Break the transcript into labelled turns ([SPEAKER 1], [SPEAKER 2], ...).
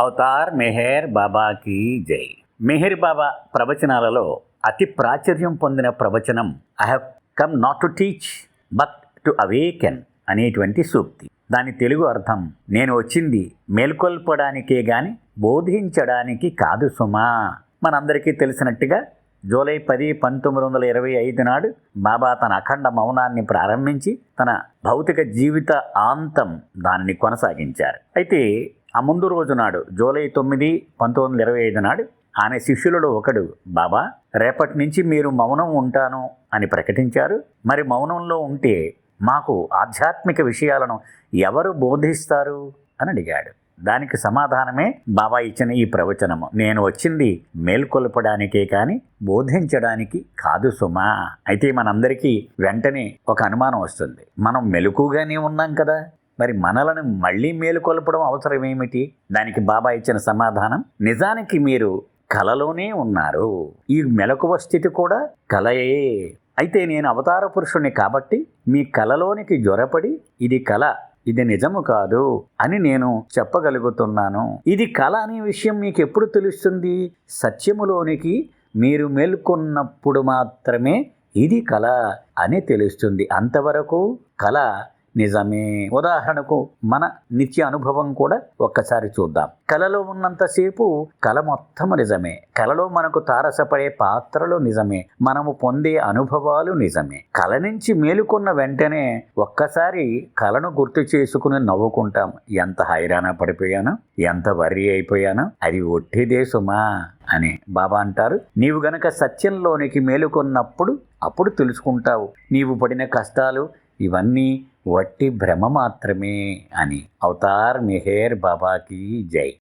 [SPEAKER 1] Avatar Meher బాబాకి జై. మెహర్ బాబా ప్రవచనాలలో అతి ప్రాచుర్యం పొందిన ప్రవచనం I have come not to teach but to awaken అనేటువంటి సూక్తి. దాని తెలుగు అర్థం నేను వచ్చింది మేల్కొల్పడానికే గాని బోధించడానికి కాదు సుమా. మనందరికీ తెలిసినట్టుగా జూలై పది పంతొమ్మిది వందల ఇరవై ఐదు నాడు బాబా తన అఖండ మౌనాన్ని ప్రారంభించి తన భౌతిక జీవిత ఆంతం దానిని కొనసాగించారు. అయితే ఆ ముందు రోజు నాడు జూలై తొమ్మిది పంతొమ్మిది వందల ఇరవై ఐదు నాడు ఆయన శిష్యులలో ఒకడు బాబా రేపటి నుంచి మీరు మౌనం ఉంటాను అని ప్రకటించారు. మరి మౌనంలో ఉంటే మాకు ఆధ్యాత్మిక విషయాలను ఎవరు బోధిస్తారు? అని అడిగాడు. దానికి సమాధానమే బాబా ఇచ్చిన ఈ ప్రవచనము. నేను వచ్చింది మేల్కొల్పడానికే కానీ బోధించడానికి కాదు సుమా. అయితే మనందరికీ వెంటనే ఒక అనుమానం వస్తుంది. మనం మెలకుగానే ఉన్నాం కదా. మరి మనలను మళ్ళీ మేలుకొల్పడం అవసరం ఏమిటి? దానికి బాబా ఇచ్చిన సమాధానం నిజానికి మీరు కలలోనే ఉన్నారు. ఈ మెలకువ స్థితి కూడా కలయే. అయితే నేను అవతార పురుషుణ్ణి కాబట్టి మీ కలలోనికి జ్వరపడి ఇది కల ఇది నిజము కాదు అని నేను చెప్పగలుగుతున్నాను. ఇది కళ అనే విషయం మీకు ఎప్పుడు తెలుస్తుంది? సత్యములోనికి మీరు మేల్కొన్నప్పుడు మాత్రమే ఇది కళ అని తెలుస్తుంది. అంతవరకు కళ నిజమే. ఉదాహరణకు మన నిత్య అనుభవం కూడా ఒక్కసారి చూద్దాం. కలలో ఉన్నంతసేపు కళ మొత్తం నిజమే. కలలో మనకు తారసపడే పాత్రలు నిజమే. మనము పొందే అనుభవాలు నిజమే. కళ నుంచి మేలుకున్న వెంటనే ఒక్కసారి కళను గుర్తు చేసుకుని నవ్వుకుంటాం. ఎంత హైరాణ పడిపోయాను? ఎంత వర్రీ అయిపోయాను? అది ఒట్టిదే సుమా అని బాబా అంటారు. నీవు గనక సత్యంలోనికి మేలుకొన్నప్పుడు అప్పుడు తెలుసుకుంటావు. నీవు పడిన కష్టాలు ఇవన్నీ వట్టి భ్రమ మాత్రమే అని. అవతార్ మెహేర్ బాబాకి జై.